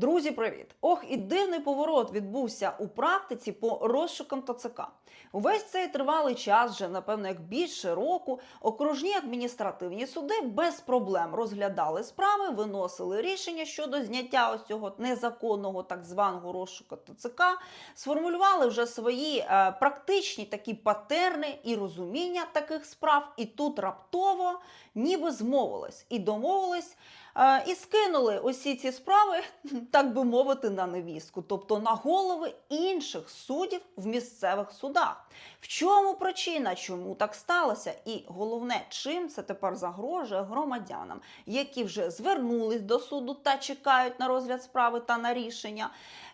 Друзі, привіт! Ох, і дивний поворот відбувся у практиці по розшукам ТЦК. Увесь цей тривалий час, вже напевно, як більше року, окружні адміністративні суди без проблем розглядали справи, виносили рішення щодо зняття ось цього незаконного так званого розшуку ТЦК, сформулювали вже свої е, практичні такі патерни і розуміння таких справ. І тут раптово ніби змовились і домовились. Е, І скинули усі ці справи, так би мовити, на невістку, тобто на голови інших суддів в місцевих судах. В чому причина, чому так сталося? І головне, чим це тепер загрожує громадянам, які вже звернулись до суду та чекають на розгляд справи та на рішення,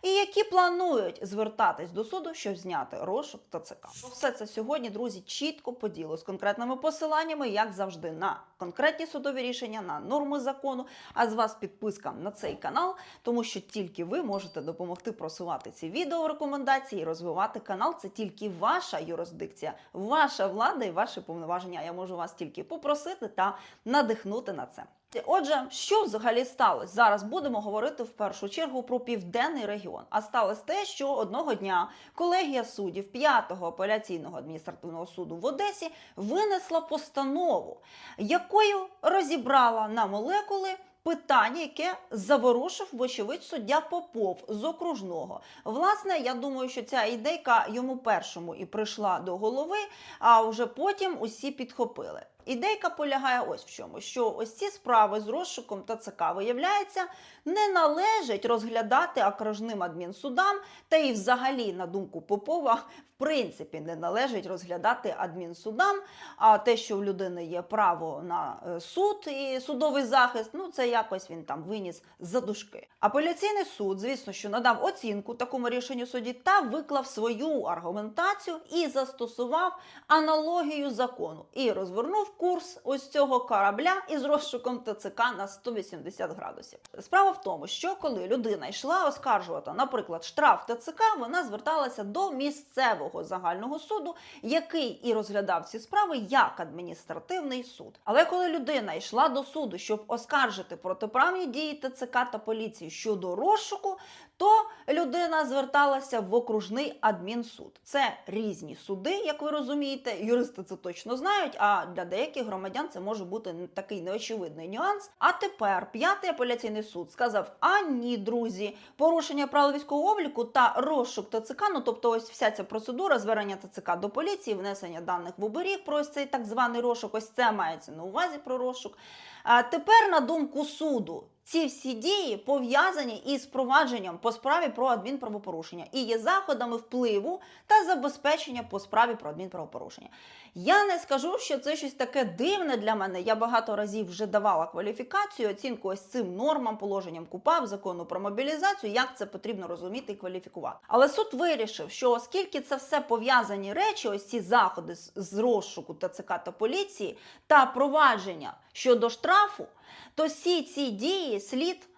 і які планують звертатись до суду, щоб зняти розшук ТЦК. Все це сьогодні, друзі, чітко поділу з конкретними посиланнями, як завжди, на конкретні судові рішення, на норми закону. А з вас підписка на цей канал, тому що тільки ви можете допомогти просувати ці відео рекомендації розвивати канал. Це тільки ваша юрисдикція, ваша влада і ваші повноваження. Я можу вас тільки попросити та надихнути на це. Отже, що взагалі сталося? Зараз будемо говорити в першу чергу про південний регіон. А сталося те, що одного дня колегія суддів 5-го апеляційного адміністративного суду в Одесі винесла постанову, якою розібрала на молекули. Питання, яке заворушив, вочевидь, суддя Попов з окружного. Власне, я думаю, що ця ідейка йому першому і прийшла до голови, а вже потім усі підхопили. Ідейка полягає ось в чому: що ось ці справи з розшуком ТЦК, виявляється, не належить розглядати окружним адмінсудам, та і взагалі, на думку Попова, в принципі, не належить розглядати адмінсудам. А те, що в людини є право на е, суд і судовий захист, ну це якось він там виніс за дужки. Апеляційний суд, звісно, що надав оцінку такому рішенню судді та виклав свою аргументацію і застосував аналогію закону і розвернув курс ось цього корабля із розшуком ТЦК на 180 градусів. Справа в тому, що коли людина йшла оскаржувати, наприклад, штраф ТЦК, вона зверталася до місцевого загального суду, який і розглядав ці справи як адміністративний суд. Але коли людина йшла до суду, щоб оскаржити протиправні дії ТЦК та поліції щодо розшуку, то людина зверталася в окружний адмінсуд. Це різні суди, як ви розумієте. Юристи це точно знають. А для деяких громадян це може бути такий неочевидний нюанс. А тепер п'ятий апеляційний суд сказав: а ні, друзі, порушення правил військового обліку та розшук ТЦК, ну тобто, ось вся ця процедура звернення ТЦК до поліції, внесення даних в оберіг про ось цей так званий розшук. Ось це мається на увазі про розшук. А тепер, на думку суду, ці всі дії пов'язані із провадженням по справі про адмінправопорушення і є заходами впливу та забезпечення по справі про адмінправопорушення. Я не скажу, що це щось таке дивне для мене. Я багато разів вже давала кваліфікацію, оцінку ось цим нормам, положенням КУПАП, закону про мобілізацію, як це потрібно розуміти і кваліфікувати. Але суд вирішив, що оскільки це все пов'язані речі, ось ці заходи з розшуку ТЦК та поліції та провадження щодо штрафу, то всі ці дії слід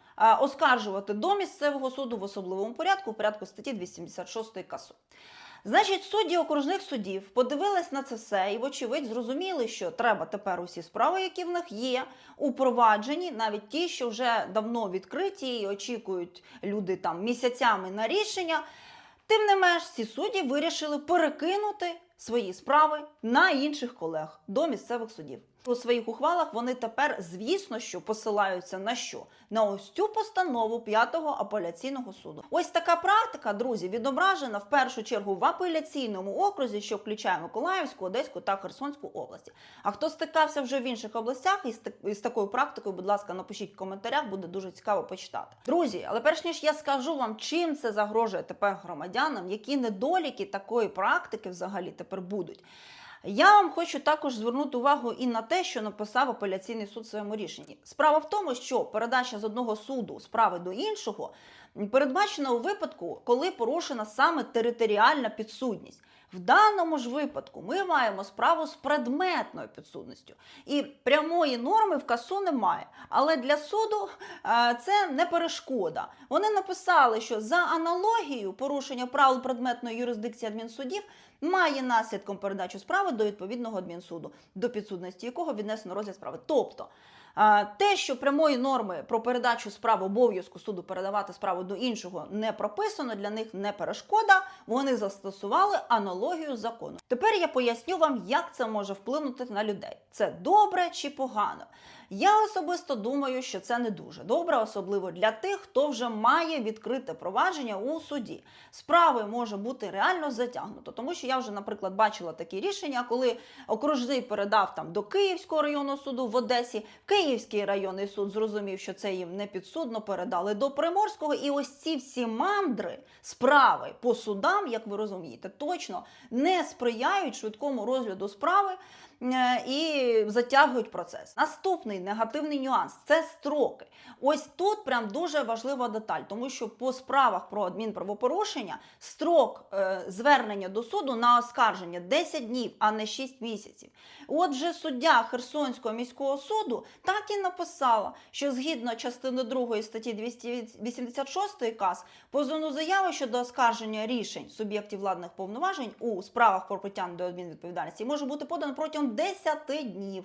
оскаржувати до місцевого суду в особливому порядку, в порядку статті 276 КАСУ. Значить, судді окружних судів подивились на це все і, вочевидь, зрозуміли, що треба тепер усі справи, які в них є, упроваджені, навіть ті, що вже давно відкриті і очікують люди там місяцями на рішення. Тим не менш, ці судді вирішили перекинути свої справи на інших колег до місцевих судів. У своїх ухвалах вони тепер, звісно, що посилаються на що? На ось цю постанову п'ятого апеляційного суду. Ось така практика, друзі, відображена в першу чергу в апеляційному окрузі, що включає Миколаївську, Одеську та Херсонську області. А хто стикався вже в інших областях із, із такою практикою, будь ласка, напишіть в коментарях, буде дуже цікаво почитати. Друзі, але перш ніж я скажу вам, чим це загрожує тепер громадянам, які недоліки такої практики взагалі тепер будуть. Я вам хочу також звернути увагу і на те, що написав апеляційний суд в своєму рішенні. Справа в тому, що передача з одного суду справи до іншого передбачена у випадку, коли порушена саме територіальна підсудність. В даному ж випадку ми маємо справу з предметною підсудністю. І прямої норми в касу немає. Але для суду е, це не перешкода. Вони написали, що за аналогією порушення правил предметної юрисдикції адмінсудів має наслідком передачу справи до відповідного адмінсуду, до підсудності якого віднесено розгляд справи. Тобто Те, що прямої норми про передачу справ обов'язку суду передавати справу до іншого не прописано, для них не перешкода. Вони застосували аналогію закону. Тепер я поясню вам, як це може вплинути на людей. Це добре чи погано. Я особисто думаю, що це не дуже добре, особливо для тих, хто вже має відкрите провадження у суді. Справи може бути реально затягнуто, тому що я вже, наприклад, бачила такі рішення, коли окружний передав там до Київського районного суду в Одесі. Київський районний суд зрозумів, що це їм не підсудно, передали до Приморського. І ось ці всі мандри справи по судам, як ви розумієте, точно не сприяють швидкому розгляду справи е, і затягують процес. Наступний негативний нюанс це строки. Ось тут прям дуже важлива деталь, тому що по справах про адмінправопорушення строк е, звернення до суду на оскарження 10 днів, а не 6 місяців. Отже, суддя Херсонського міського суду так і написала, що згідно частини 2 статті 286 КАС позовну заяву щодо оскарження рішень суб'єктів владних повноважень у справах про притягнення до адмінвідповідальності може бути подано протягом 10 днів.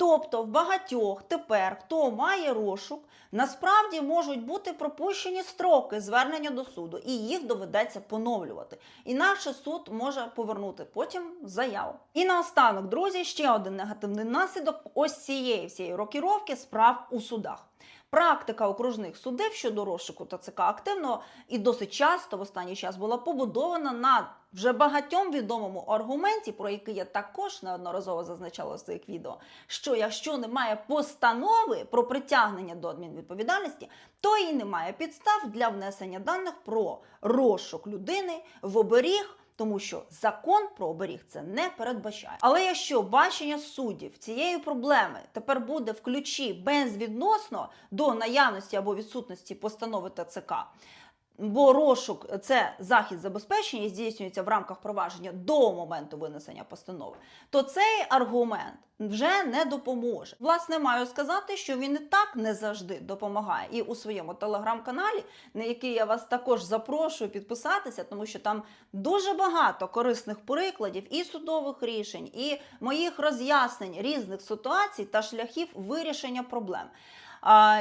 Тобто в багатьох тепер, хто має розшук, насправді можуть бути пропущені строки звернення до суду, і їх доведеться поновлювати. Інакше суд може повернути потім заяву. І наостанок, друзі, ще один негативний наслідок ось цієї всієї рокіровки справ у судах. Практика окружних судів щодо розшуку ТЦК активно і досить часто в останній час була побудована на вже багатьом відомому аргументі, про який я також неодноразово зазначала в своїх відео, що якщо немає постанови про притягнення до адмінвідповідальності, то і немає підстав для внесення даних про розшук людини в оберіг. Тому що закон про оберіг це не передбачає. Але якщо бачення суддів цієї проблеми тепер буде в ключі безвідносно до наявності або відсутності постанови ТЦК, бо розшук це захід забезпечення здійснюється в рамках провадження до моменту винесення постанови, то цей аргумент вже не допоможе. Власне, маю сказати, що він і так не завжди допомагає. І у своєму телеграм-каналі, на який я вас також запрошую підписатися, тому що там дуже багато корисних прикладів і судових рішень, і моїх роз'яснень різних ситуацій та шляхів вирішення проблем.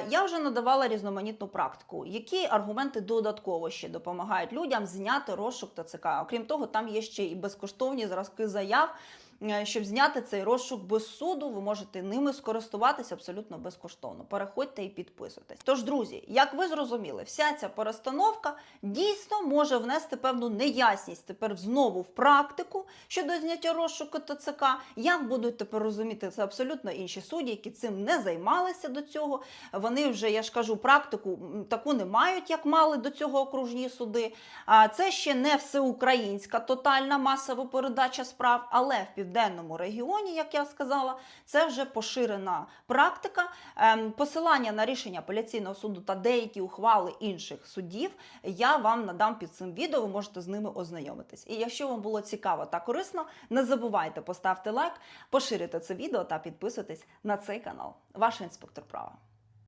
Я вже надавала різноманітну практику, які аргументи додатково ще допомагають людям зняти розшук ТЦК. Окрім того, там є ще і безкоштовні зразки заяв. Е, Щоб зняти цей розшук без суду, ви можете ними скористуватися абсолютно безкоштовно. Переходьте і підписуйтесь. Тож, друзі, як ви зрозуміли, вся ця перестановка дійсно може внести певну неясність тепер знову в практику щодо зняття розшуку ТЦК. Як будуть тепер розуміти це абсолютно інші судді, які цим не займалися до цього. Вони вже, я ж кажу, практику таку не мають, як мали до цього окружні суди. А це ще не всеукраїнська тотальна масова передача справ, але в південному регіоні, як я сказала, це вже поширена практика. Ем, Посилання на рішення апеляційного суду та деякі ухвали інших судів я вам надам під цим відео. Ви можете з ними ознайомитись. І якщо вам було цікаво та корисно, не забувайте поставити лайк, поширити це відео та підписуйтесь на цей канал. Ваш інспектор права.